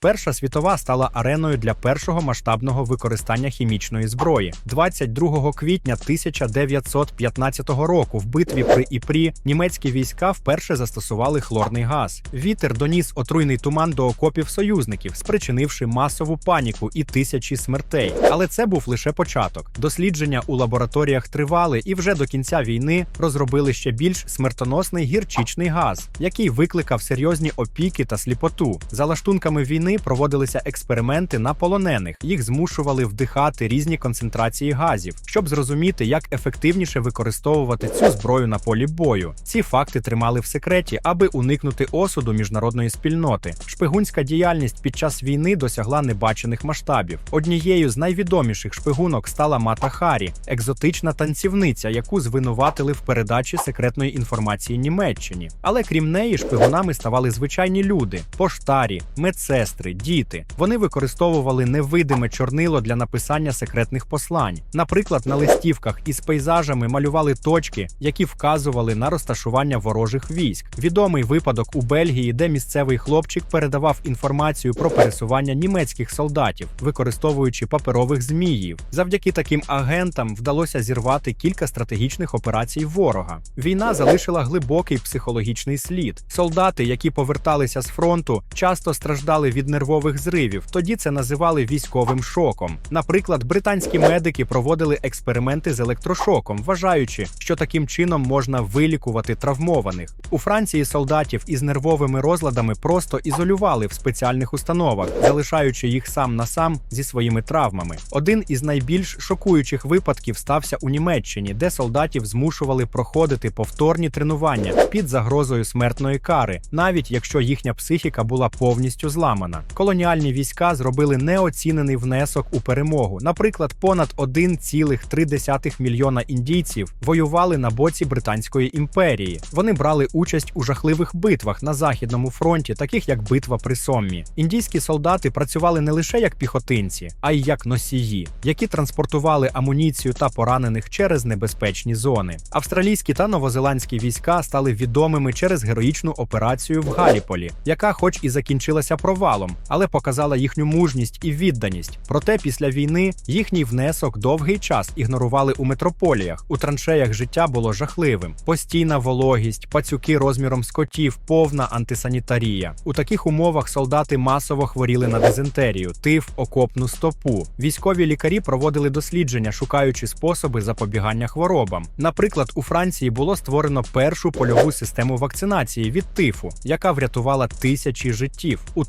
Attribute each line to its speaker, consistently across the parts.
Speaker 1: Перша світова стала ареною для першого масштабного використання хімічної зброї. 22 квітня 1915 року в битві при Іпрі німецькі війська вперше застосували хлорний газ. Вітер доніс отруйний туман до окопів союзників, спричинивши масову паніку і тисячі смертей. Але це був лише початок. Дослідження у лабораторіях тривали, і вже до кінця війни розробили ще більш смертоносний гірчичний газ, який викликав серйозні опіки та сліпоту. За лаштунками війни проводилися експерименти на полонених. Їх змушували вдихати різні концентрації газів, щоб зрозуміти, як ефективніше використовувати цю зброю на полі бою. Ці факти тримали в секреті, аби уникнути осуду міжнародної спільноти. Шпигунська діяльність під час війни досягла небачених масштабів. Однією з найвідоміших шпигунок стала Мата Харі, екзотична танцівниця, яку звинуватили в передачі секретної інформації Німеччині. Але крім неї, шпигунами ставали звичайні люди: поштарі, медсестри, діти. Вони використовували невидиме чорнило для написання секретних послань. Наприклад, на листівках із пейзажами малювали точки, які вказували на розташування ворожих військ. Відомий випадок у Бельгії, де місцевий хлопчик передавав інформацію про пересування німецьких солдатів, використовуючи паперових зміїв. Завдяки таким агентам вдалося зірвати кілька стратегічних операцій ворога. Війна залишила глибокий психологічний слід. Солдати, які поверталися з фронту, часто страждали від нервових зривів. Тоді це називали військовим шоком. Наприклад, британські медики проводили експерименти з електрошоком, вважаючи, що таким чином можна вилікувати травмованих. У Франції солдатів із нервовими розладами просто ізолювали в спеціальних установах, залишаючи їх сам на сам зі своїми травмами. Один із найбільш шокуючих випадків стався у Німеччині, де солдатів змушували проходити повторні тренування під загрозою смертної кари, навіть якщо їхня психіка була повністю зламана. Колоніальні війська зробили неоцінений внесок у перемогу. Наприклад, понад 1,3 мільйона індійців воювали на боці Британської імперії. Вони брали участь у жахливих битвах на західному фронті, таких як битва при Соммі. Індійські солдати працювали не лише як піхотинці, а й як носії, які транспортували амуніцію та поранених через небезпечні зони. Австралійські та новозеландські війська стали відомими через героїчну операцію в Галіполі, яка, хоч і закінчилася провалом, але показала їхню мужність і відданість. Проте після війни їхній внесок довгий час ігнорували у метрополіях. У траншеях життя було жахливим: постійна вологість, пацюки розміром з котів, повна антисанітарія. У таких умовах солдати масово хворіли на дизентерію, тиф, окопну стопу. Військові лікарі проводили дослідження, шукаючи способи запобігання хворобам. Наприклад, у Франції було створено першу польову систему вакцинації від тифу, яка врятувала тисячі життів. У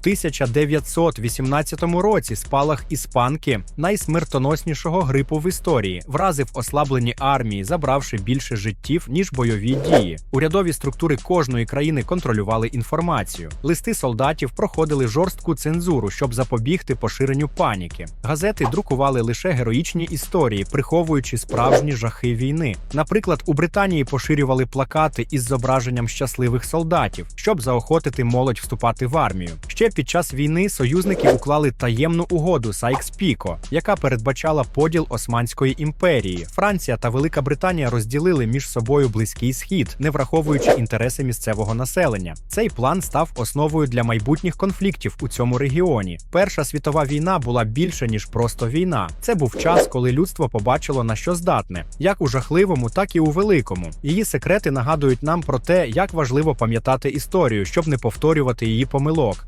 Speaker 1: 1918 році спалах іспанки найсмертоноснішого грипу в історії вразив ослаблені армії, забравши більше життів ніж бойові дії. Урядові структури кожної країни контролювали інформацію. Листи солдатів проходили жорстку цензуру, щоб запобігти поширенню паніки. Газети друкували лише героїчні історії, приховуючи справжні жахи війни. Наприклад, у Британії поширювали плакати із зображенням щасливих солдатів, щоб заохотити молодь вступати в армію. Ще під час війни союзники уклали таємну угоду Сайкс-Піко, яка передбачала поділ Османської імперії. Франція та Велика Британія розділили між собою близький схід, не враховуючи інтереси місцевого населення. Цей план став основою для майбутніх конфліктів у цьому регіоні. Перша світова війна була більше ніж просто війна. Це був час, коли людство побачило на що здатне, як у жахливому, так і у великому. Її секрети нагадують нам про те, як важливо пам'ятати історію, щоб не повторювати її помилок.